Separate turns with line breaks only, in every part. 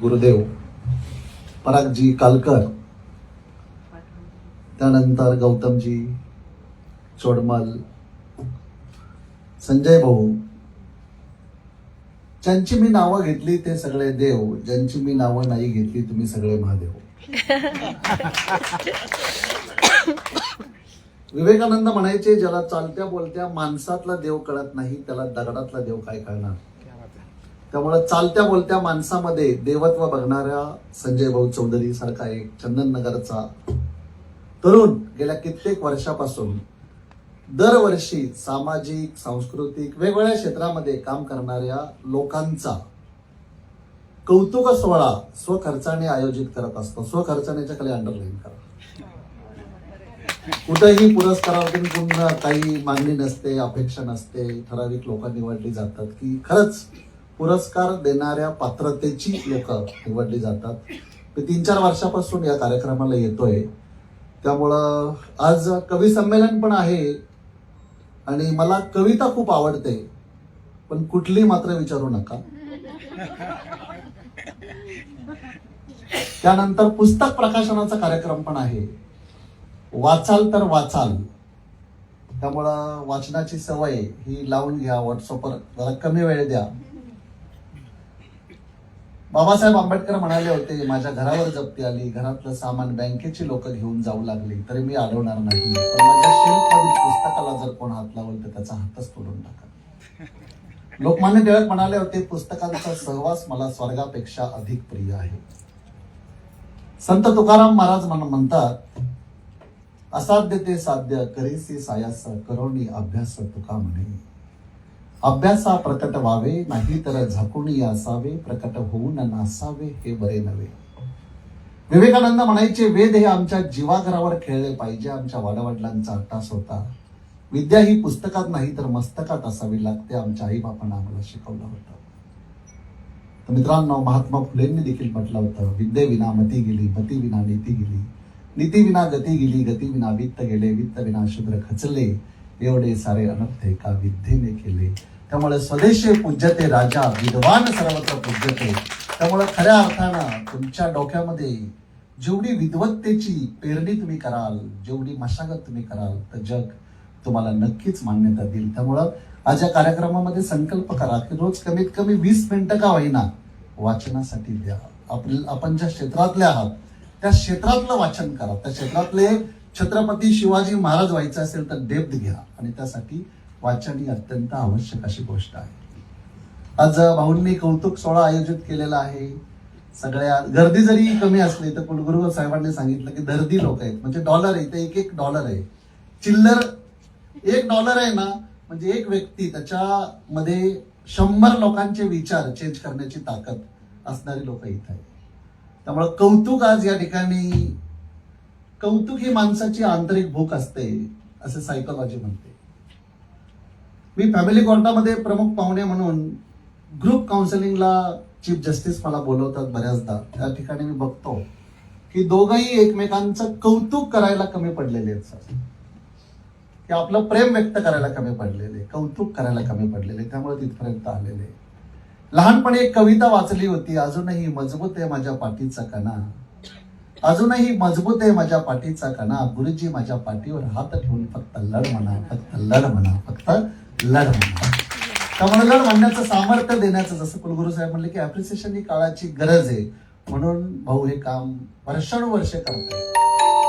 गुरुदेव परागजी कालकर त्यानंतर गौतमजी चोडमल संजय भाऊ ज्यांची मी नावं घेतली ते सगळे देव ज्यांची मी नावं नाही घेतली तुम्ही सगळे महादेव. विवेकानंद म्हणायचे ज्याला चालत्या बोलत्या माणसातला देव कळत नाही त्याला दगडातला देव काय कळणार? त्यामुळे चालत्या बोलत्या माणसामध्ये देवत्व बघणाऱ्या संजय भाऊ चौधरी सारखा एक चंदननगरचा तरुण गेल्या कित्येक वर्षापासून दरवर्षी सामाजिक सांस्कृतिक वेगवेगळ्या क्षेत्रामध्ये काम करणाऱ्या लोकांचा कौतुक सोहळा स्वखर्चाने आयोजित करत असतो. स्वखर्चानेच्या खाली अंडरलाईन करा. कुठेही पुरस्कारावरून पुन्हा काही मागणी नसते अपेक्षा नसते ठराविक लोक निवडली जातात की खरंच पुरस्कार देणाऱ्या पात्रतेची लोक निवडली जातात. मी तीन चार वर्षापासून या कार्यक्रमाला येतोय. त्यामुळं आज कवी संमेलन पण आहे आणि मला कविता खूप आवडते. पण कुठली मात्र विचारू नका. त्यानंतर पुस्तक प्रकाशनाचा कार्यक्रम पण आहे. वाचाल तर वाचाल. त्यामुळं वाचनाची सवय ही लावून घ्या. व्हॉट्सअपवर जरा कमी वेळ द्या. बाबासाहेब आंबेडकर म्हणाले होते माझ्या घरावर जप्ती आली घरातलं सामान बँकेची लोक घेऊन जाऊ लागली तरी मी अडवणार नाही. पण माझ्या शेल्फमधील पुस्तकाला जर कोण हात लावल तर त्याचा हातच तोडून टाका. लोकमान्य टिळक म्हणाले होते पुस्तकांचा सहवास मला स्वर्गापेक्षा अधिक प्रिय आहे. संत तुकाराम महाराज म्हणतात असाध्य ते साध्य करीसी सायास करोणी अभ्यास तुका म्हणे. अभ्यासा प्रकट व्हावे नाही तर झाकुणी असावे प्रकट होऊन नासावे हे बरे नव्हे. विवेकानंद म्हणायचे वेद हे आमच्या जीवाघरावर खेळले पाहिजे आमच्या वाडवडिलांचा अट्टास होता. विद्या ही पुस्तकात नाही तर मस्तकात असावी लागते आमच्या आई आईबापांना आम्हाला शिकवलं होतं. तर मित्रांनो महात्मा फुलेंनी देखील म्हटलं होतं विद्येविना मती गेली मती विना नीती गेली. नीती विना गती गेली गती विना वित्त गेले वित्त विना शूद्र खचले. एवढे सारे अनर्थ एका विद्येने केले. त्यामुळे स्वदेशी पूज्यते राजा विद्वान सर्वत्र पूज्यते त्यामुळे खऱ्या अर्थानं तुमच्या डोक्यामध्ये जेवढी विद्वत्तेची पेरणी तुम्ही कराल जेवढी मशागत तुम्ही कराल तर जग तुम्हाला नक्कीच मान्यता देईल. त्यामुळं आज या कार्यक्रमामध्ये संकल्प करा की रोज कमीत कमी वीस मिनिटं का होईना वाचनासाठी द्या. आपल्या आपण ज्या क्षेत्रातले आहात त्या क्षेत्रातलं वाचन करा. त्या क्षेत्रातले छत्रपती शिवाजी महाराज व्हायचं असेल तर डेप्थ घ्या आणि त्यासाठी वाचन ही अत्यंत आवश्यक अशी गोष्ट आहे. आज भाऊंनी कौतुक सोहळा आयोजित केलेला आहे. सगळ्या गर्दी जरी कमी असली तर कुलगुरू साहेबांनी सांगितलं की दर्दी लोक आहेत. म्हणजे डॉलर आहे ते एक एक डॉलर आहे. चिल्लर एक डॉलर आहे ना म्हणजे एक व्यक्ती त्याच्यामध्ये शंभर लोकांचे विचार चेंज करण्याची ताकद असणारी लोक इथं आहे त्यामुळे कौतुक आज या ठिकाणी कौतुक ही माणसाची आंतरिक भूक असते असे सायकोलॉजी म्हणते. मी फॅमिली कोर्टामध्ये प्रमुख पाहुणे म्हणून ग्रुप काउन्सिलिंगला चीफ जस्टिस मला बोलवतात बऱ्याचदा. त्या ठिकाणी मी बघतो की दोघंही एकमेकांचं कौतुक करायला कमी पडलेले आहेत सर. की आपलं प्रेम व्यक्त करायला कमी पडलेले कौतुक करायला कमी पडलेले त्यामुळे तिथपर्यंत आलेले. लहानपणी एक कविता वाचली होती अजूनही मजबूत आहे माझ्या पाठीचा कणा. अजूनही मजबूत आहे माझ्या पाठीचा कणा. गुरुजी माझ्या पाठीवर हात ठेवून फक्त लढ म्हणा फक्त लढ म्हणा फक्त लढ म्हणा त्यामुळे लढ म्हणण्याचं सामर्थ्य देण्याचं जसं कुलगुरू साहेब म्हणले की अप्रिसिएशन ही काळाची गरज आहे. म्हणून भाऊ हे काम वर्षानुवर्ष करतात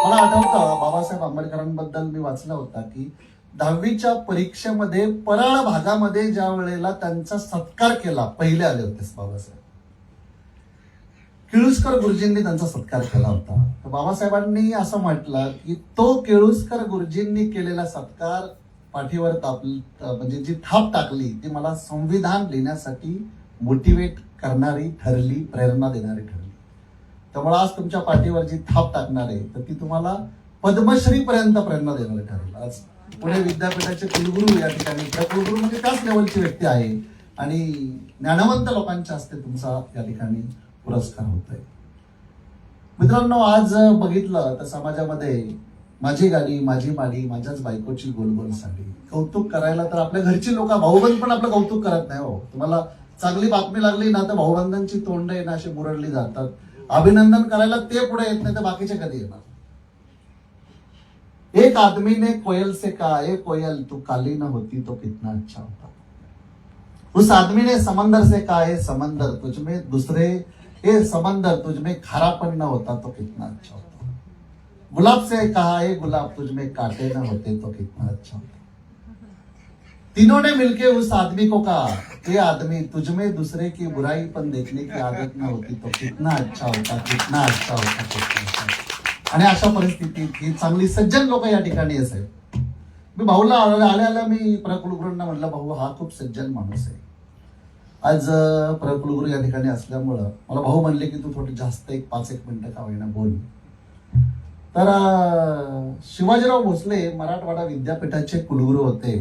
मला आठवतं बाबासाहेब आंबेडकरांबद्दल मी वाचला होता की दहावीच्या परीक्षेमध्ये परळ भागामध्ये ज्या वेळेला त्यांचा सत्कार केला पहिले आले होते बाबासाहेब. केळुसकर गुरुजींनी त्यांचा सत्कार केला होता. तर बाबासाहेबांनी असं म्हटलं की तो केळुसकर गुरुजींनी केलेला सत्कार पाठीवर ताप म्हणजे जी थाप टाकली ती मला संविधान लिहिण्यासाठी मोटिवेट करणारी ठरली प्रेरणा देणारी ठरली. त्यामुळे आज तुमच्या पाठीवर जी थाप टाकणार आहे तर ती तुम्हाला पद्मश्री पर्यंत प्रेरणा देणारी ठरेल. आज पुणे विद्यापीठाचे कुलगुरू या ठिकाणी त्या कुलगुरू म्हणजे त्याच लेवलची व्यक्ती आहे. आणि ज्ञानवंत लोकांच्या हस्ते तुमचा या ठिकाणी पुरस्कार होत आहे मित्रांनो आज बघितलं तर समाजामध्ये माझी गाडी माझी माडी माझ्याच बायकोची गोल साडी कौतुक करायला तर आपल्या घरची लोक भाऊबंद पण आपलं कौतुक करत नाही हो. तुम्हाला चांगली बातमी लागली ना तर भाऊबंदांची तोंड आहे ना अशी मुरडली जातात. अभिनंदन करायला ते पुढे येत नाही तर बाकीचे कधी येणार? एक आदमी ने कोयल से कहा ए कोयल तू काली न होती तो कितना अच्छा होता. उस आदमी ने समंदर से कहा ए समंदर तुझमें दूसरे ए समंदर तुझ में खारापन न होता तो कितना अच्छा होता. गुलाब से कहा ए गुलाब तुझ में कांटे ना होते तो कितना अच्छा होता। तीनों ने मिलके उस आदमी को कहा ये आदमी तुझ में दूसरे की बुराई पण देखने की आदत ना होती तो कितना अच्छा होता कितना अच्छा होता कितना अच्छा आणि अशा परिस्थितीत ही चांगली सज्जन लोक या ठिकाणी असेल मी भाऊला आल्या आल्या मी प्रकुलगुरूंना म्हटलं भाऊ हा खूप सज्जन माणूस आहे. आज प्रकुलगुरू या ठिकाणी असल्यामुळं मला भाऊ म्हणले की तू थोडं जास्त एक पाच एक मिनिटं का होईना बोल. तर शिवाजीराव भोसले मराठवाडा विद्यापीठाचे कुलगुरू होते.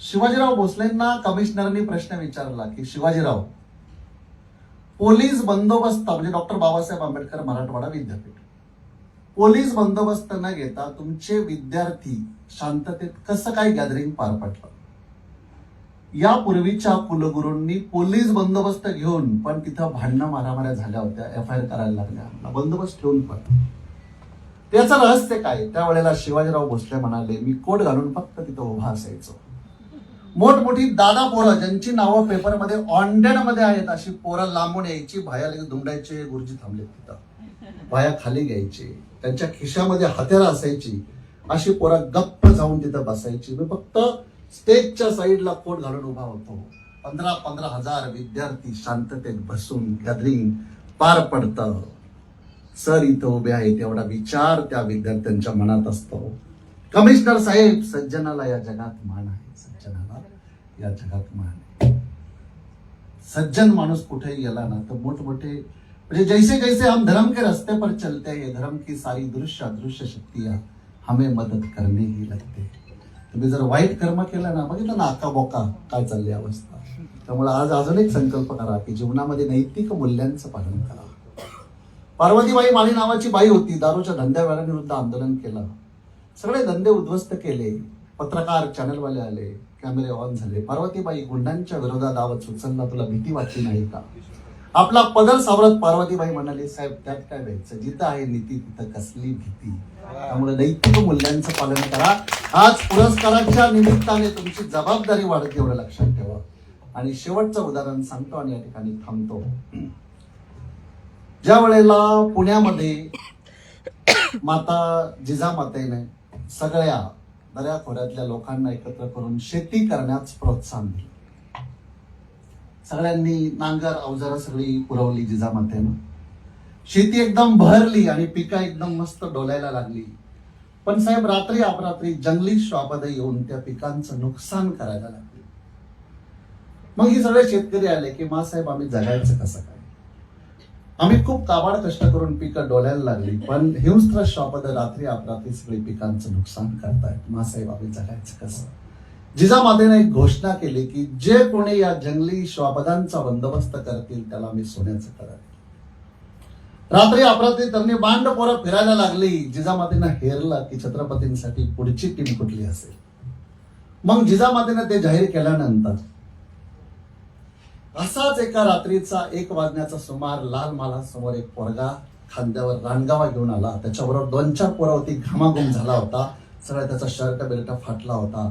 शिवाजीराव भोसलेंना कमिशनरनी प्रश्न विचारला की शिवाजीराव पोलीस बंदोबस्त म्हणजे डॉक्टर बाबासाहेब आंबेडकर मराठवाडा विद्यापीठ. पोलीस बंदोबस्त न घेता तुमचे विद्यार्थी शांततेत कसं काय गॅदरिंग पार पडलं? यापूर्वीच्या कुलगुरूंनी पोलीस बंदोबस्त घेऊन पण तिथं भांडणं मारामाऱ्या झाल्या होत्या एफ आय आर करायला लागल्या. बंदोबस्त ठेवून पण. त्याचं रहस्य काय? त्यावेळेला शिवाजीराव भोसले म्हणाले मी कोट घालून फक्त तिथं उभा असायचो. मोठमोठी दादा पोरं ज्यांची नावं पेपरमध्ये ऑनडेडमध्ये आहेत अशी पोरं लांबून यायची भाया दुमडायचे गुरुजी थांबले तिथं. भाया खाली घ्यायचे त्यांच्या खिशामध्ये हत्यारं असायची अशी पोरं गप्प जाऊन तिथं बसायची. मी फक्त स्टेजच्या साईडला कोट घालून उभा होतो. पंधरा पंधरा हजार विद्यार्थी शांततेत बसून गॅदरिंग पार पडतं. सर इथं उभे आहेत एवढा विचार त्या विद्यार्थ्यांच्या मनात असतो. कमिशनर साहेब सज्जनाला या जगात मान आहे. सज्जनाला या जगात मान आहे. सज्जन माणूस कुठेही गेला ना तर मोठमोठे म्हणजे जैसे जैसे हम धर्म के रस्ते पर चलते हैं धर्म की सारी दृश्य अदृश्य शक्तियां हमें मदत करने ही लगते तुम्ही जर वाईट कर्म केलं ना बघितलं ना आका बोका काय चालली अवस्था. त्यामुळे आज अजून एक संकल्प करा की जीवनामध्ये नैतिक मूल्यांचं पालन करा. पार्वतीबाई माने नावाची बाई होती. दारूच्या धंद्यावाल्यांविरुद्ध आंदोलन केलं. सगळे धंदे उद्ध्वस्त केले. पत्रकार चॅनलवाले आले. कॅमेरे ऑन झाले. पार्वतीबाई गुंडांच्या विरोधात आवाज उचलला तुला भीती वाटली नाही का? आपला पदर सावरत पार्वतीबाई म्हणाले साहेब त्यात काय व्हायचं जिथं आहे नीती तिथं कसली भीती? त्यामुळे नैतिक मूल्यांचं पालन करा. आज पुरस्काराच्या निमित्ताने तुमची जबाबदारी वाढत एवढं लक्षात ठेवा. आणि शेवटचं उदाहरण सांगतो आणि या ठिकाणी थांबतो. ज्या वेळेला पुण्यामध्ये माता जिजामातेने सगळ्या दऱ्याखोऱ्यातल्या लोकांना एकत्र करून शेती करण्यास प्रोत्साहन दिलं. सगळ्यांनी नांगर अवजारं सगळी पुरवली जिजामातेनं शेती एकदम बहरली आणि पिकं एकदम मस्त डोलायला लागली. पण साहेब रात्री अपरात्री जंगली श्वापद येऊन त्या पिकांचं नुकसान करायला लागले. मग ही सगळे शेतकरी आले की मा साहेब आम्ही जगायचं कसं काय आम्ही खूप काबाड कष्ट करून पिकं डोलायला लागली पण हिंस्त्र शॉपद रात्री अपरात्री सगळी पिकांचं नुकसान करतायत. मासाहेब आम्ही जगायचं कसं? जिजामातेने एक घोषणा केली की जे कोणी या जंगली श्वापदांचा बंदोबस्त करतील त्याला मी सोन्याचं करत रात्री अपरात्री त्यांनी बांड पोरं फिरायला लागली. जिजामातेनं हेरलं की छत्रपतींसाठी पुढची टीम कुठली असेल? मग जिजामातेनं ते जाहीर केल्यानंतर असाच एका रात्रीचा एक वाजण्याचा सुमार लाल माला समोर एक पोरगा खांद्यावर रानगावा घेऊन आला. त्याच्याबरोबर दोन चार पोरावरती घामाघूम झाला होता. सगळा त्याचा शर्ट बेल्ट फाटला होता.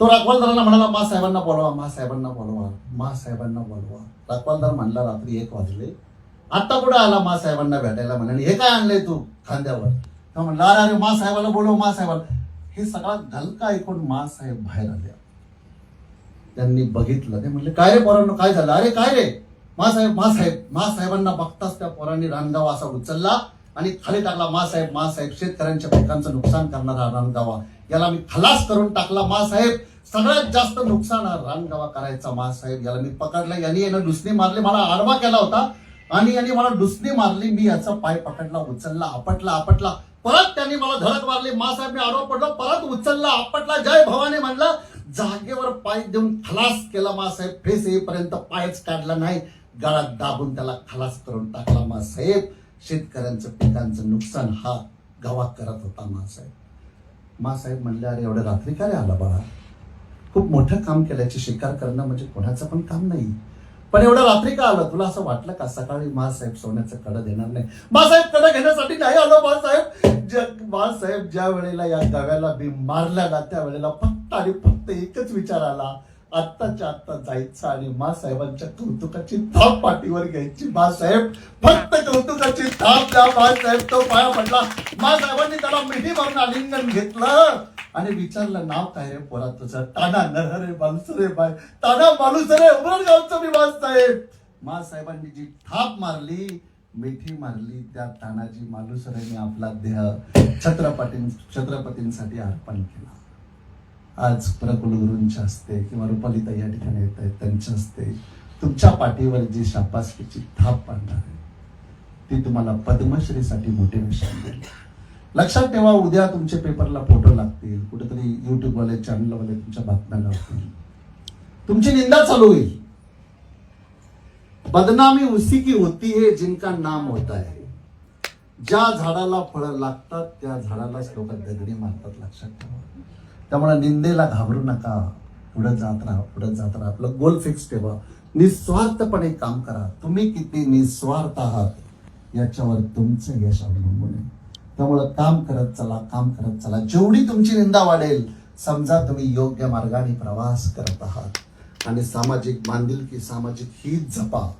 तो राखवालदारांना म्हणाला मा साहेबांना बोलवा मा साहेबांना बोलवा मा साहेबांना बोलवा. राखवालदार म्हणला रात्री एक वाजले. आता कुठं आला मा साहेबांना भेटायला म्हणाले हे काय आणलंय तू खांद्यावर? तर म्हणला अरे अरे मा साहेबाला बोलव मा साहेबाला. हे सगळा घलका ऐकून मा साहेब बाहेर आले. त्यांनी बघितलं. ते म्हणले काय रे पोरांनो काय झालं? अरे काय रे? मा साहेब मासाहेबांना साहेब बघताच त्या पोरांनी रानगावा असा उचलला आणि खाली टाकला. मासाहेब मासाहेब शेतकऱ्यांच्या पिकांचं नुकसान करणारा रानगावा. याला मी खलास करून टाकला मासाहेब. सगळ्यात जास्त नुकसान हा रानगावा करायचा मासाहेब. याला मी पकडला. यांनी यानं डुसणी मारली. मला आडवा केला होता. आणि यांनी मला डुसणी मारली. मी याचा पाय पकडला उचलला आपटला आपटला. परत त्यांनी मला धडक मारली. मासाहेब मी आडवा पडलो. परत उचलला आपटला. जय भवानी म्हणला. जागेवर पाय देऊन खलास केला मासाहेब. फेस येईपर्यंत पायच काढला नाही. गळात दाबून त्याला खलास करून टाकला मासाहेब. शेतकऱ्यांचं पिकांचं नुकसान हा गावा करत होता मासाहेब. मासाहेब म्हणले अरे एवढ्या रात्री काय रे आला बाळा? खूप मोठं काम केल्याची शिकार करणं म्हणजे कोणाचं पण काम नाही. पण एवढं रात्री का आलं? तुला असं वाटलं का सकाळी मासाहेब सोन्याचं कडं देणार नाही? मासाहेब कडं घेण्यासाठी नाही आलो मासाहेब. ज्या मासाहेब ज्या वेळेला या गव्याला बी मारल्या ना त्या वेळेला फक्त आणि फक्त एकच विचार आला. आत्ताच्या आत्ता जायचं आणि मासाहेबांच्या कौतुकाची थाप पाठीवर घ्यायची. मासाहेब फक्त कौतुकाची थाप द्या. मासाहेब तो पाया पडला. मासाहेबांनी त्याला मिठी मारून आलिंगन घेतलं. आणि विचारलं नाव काय रे पोरा तुझं? ताना नरहरे बालुसरे बाय. ताना बालुसरे उमरगावचं मी मासाहेब. मासाहेबांनी जी थाप मारली मिठी मारली त्या तानाजी मालुसरेने आपला देह छत्रपतीं छत्रपतींसाठी अर्पण केला. आज प्रकुलगुरूंच्या हस्ते किंवा रुपालिता या ठिकाणी येत आहेत त्यांच्या हस्ते तुमच्या पाठीवर जी शापासकीची थाप पडणार आहे ती तुम्हाला पद्मश्रीसाठी मोटिवेशन देईल लक्षात ठेवा उद्या तुमचे पेपरला फोटो लागतील कुठेतरी युट्यूबवाले चॅनलवाले तुमच्या बातम्या लावतील. तुमची निंदा चालू होईल. बदनामी उसी की होती है जिनका नाम होता है. ज्या झाडाला फळं लागतात त्या झाडालाच लोक दगडी मारतात लक्षात ठेवा. त्यामुळे निंदेला घाबरू नका. पुढत जात राहा पुढत जात राहा. आपलं गोल फिक्स ठेवा. निस्वार्थपणे काम करा. तुम्ही किती निस्वार्थ आहात याच्यावर तुमचं यश अवलंबून आहे. त्यामुळं काम करत चला काम करत चला. जेवढी तुमची निंदा वाढेल समजा तुम्ही योग्य मार्गाने प्रवास करत आहात. आणि सामाजिक बांधिलकी सामाजिक हित जपा.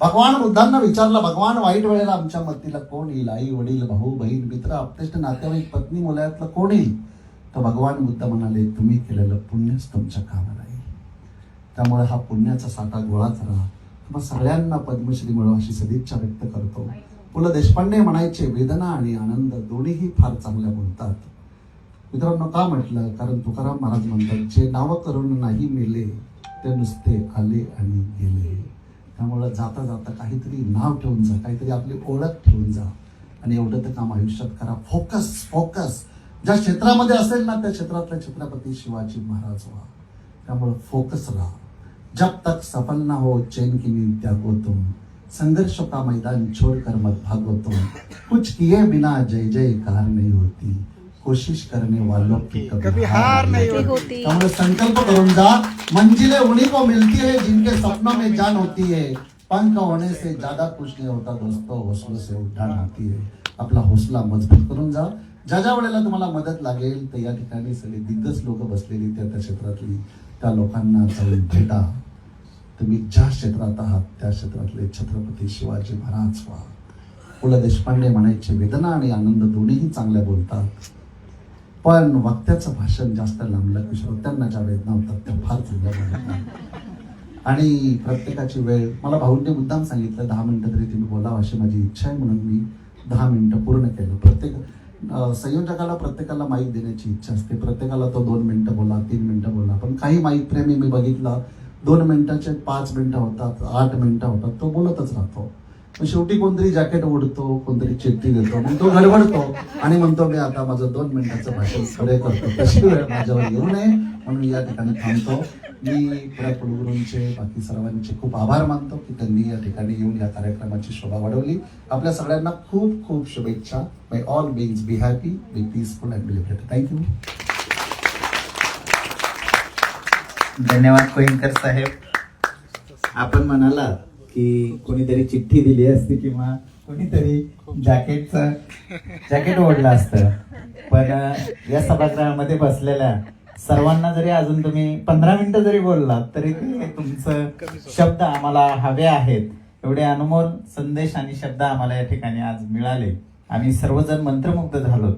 भगवान बुद्धांना विचारलं भगवान वाईट वेळेला आमच्या मतीला कोण येईल? आई वडील भाऊ बहीण मित्र आपतेष्ट नातेवाईक पत्नी मुलायातलं कोण येईल? तर भगवान बुद्ध म्हणाले तुम्ही केलेलं पुण्यच तुमच्या कामाला येईल. त्यामुळे हा पुण्याचा साठा गोळाच राहा मग सगळ्यांना पद्मश्री मिळो अशी सदिच्छा व्यक्त करतो. पु ल देशपांडे म्हणायचे वेदना आणि आनंद दोन्हीही फार चांगल्या बोलतात मित्रांनो का म्हटलं? कारण तुकाराम महाराज म्हणतात जे नाव करून नाही मेले ते नुसते आले आणि गेले. त्यामुळं जाता जाता काहीतरी नाव ठेवून जा काहीतरी आपली ओळख ठेवून जा. आणि एवढं तर काम आयुष्यात करा. फोकस फोकस ज्या क्षेत्रामध्ये असेल ना त्या क्षेत्रातले छत्रपती शिवाजी महाराज व्हा. त्यामुळे फोकस राहा. जब तक सफल ना हो चैन की नींद त्यागो तुम. संघर्षों का मैदान छोड़कर मत भागो तुम. कुछ किए बिना जय जयकार नहीं होती. कोशिश करने वालों की
कभी हार नहीं
होती।
त्यामुळे संकल्प करून जा. मंजिले उन्हीं को मिलती है जिनके सपनों में जान होती है. पंख होने से ज्यादा कुछ नहीं होता दोस्तों. हौसलों से उठान होती है. आपला हौसला मजबूत करून जा. ज्या ज्या वेळेला तुम्हाला मदत लागेल तर या ठिकाणी सगळी दिग्गज लोक बसलेली त्या त्या क्षेत्रातली त्या लोकांना जाऊन भेटा. तुम्ही ज्या क्षेत्रात आहात त्या क्षेत्रातले छत्रपती शिवाजी महाराज व्हा. पु ल देशपांडे म्हणायचे वेदना आणि आनंद दोन्हीही चांगल्या बोलतात. पण वक्त्याचं भाषण जास्त लांबलं की श्रोत्यांना ज्या वेदना होतात त्या फार चांगल्या बोलतात. आणि प्रत्येकाची वेळ मला भाऊंनी मुद्दाम सांगितलं दहा मिनटं तरी तुम्ही बोलावं अशी माझी इच्छा आहे म्हणून मी दहा मिनटं पूर्ण केलं. प्रत्येक संयोजकाला प्रत्येकाला माईक देण्याची इच्छा असते. प्रत्येकाला तो दोन मिनटं बोला तीन मिनिटं बोला. पण काही माईक प्रेमी मी बघितलं दोन मिनटाचे पाच मिनिटं होतात आठ मिनिटं होतात तो बोलतच राहतो. मग शेवटी कोणतरी जॅकेट ओढतो कोणतरी चिठ्ठी देतो मग तो गडबडतो आणि म्हणतो मी आता माझं दोन मिनिटाचं भाषण खरे करतो. तशी वेळ माझ्यावर येऊ नये म्हणून या ठिकाणी थांबतो. मी पुऱ्या कुलगुरूंचे बाकी सर्वांचे खूप आभार मानतो की त्यांनी या ठिकाणी येऊन या कार्यक्रमाची शोभा वाढवली. आपल्या सगळ्यांना खूप खूप शुभेच्छा. May all beings be happy be peaceful and be thank you
धन्यवाद कोहिंकर साहेब. आपण म्हणाला की कोणीतरी चिठ्ठी दिली असती किंवा कोणीतरी जॅकेटचं जॅकेट ओढलं असतं. पण या सभागृहामध्ये बसलेल्या सर्वांना जरी अजून तुम्ही पंधरा मिनिटं जरी बोललात तरी ते तुमचं शब्द आम्हाला हवे आहेत. एवढे अनमोल संदेश आणि शब्द आम्हाला या ठिकाणी आज मिळाले. आम्ही सर्वजण मंत्रमुग्ध झालो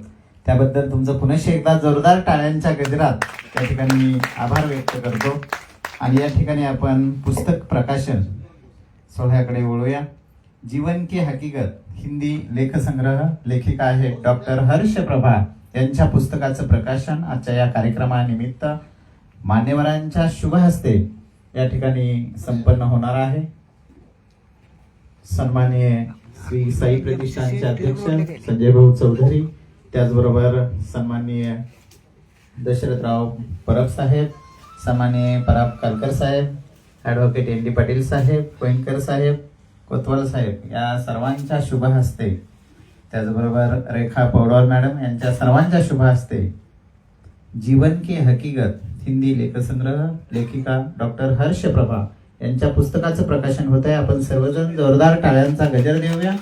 त्याबद्दल तुमचं पुनश्च एकदा जोरदार टाळ्यांच्या गजरात त्या ठिकाणी मी आभार व्यक्त करतो. आणि या ठिकाणी आपण पुस्तक प्रकाशन सोहळ्याकडे वळूया. जीवन की हकीकत हिंदी लेखसंग्रह लेखिका आहेत डॉक्टर हर्ष प्रभा यांच्या पुस्तकाचं प्रकाशन आजच्या या कार्यक्रमानिमित्त मान्यवरांच्या शुभ हस्ते या ठिकाणी संपन्न होणार आहे. सन्माननीय श्री साई प्रतिष्ठानचे अध्यक्ष संजय भाऊ चौधरी त्याचबरोबर सन्माननीय दशरथराव परब साहेब सन्माननीय पराब कालकर साहेब ॲडव्होकेट एन डी पाटील साहेब कोइनकर साहेब कोतवाल साहेब या सर्वांच्या शुभ हस्ते त्याचबरोबर रेखा पौडवाल मॅडम यांच्या सर्वांच्या शुभ हस्ते जीवन की हकीकत हिंदी लेखसंग्रह लेखिका डॉक्टर हर्षप्रभा यांच्या पुस्तकाचं प्रकाशन होत आहे आपण सर्वजण जोरदार टाळ्यांचा गजर देऊया.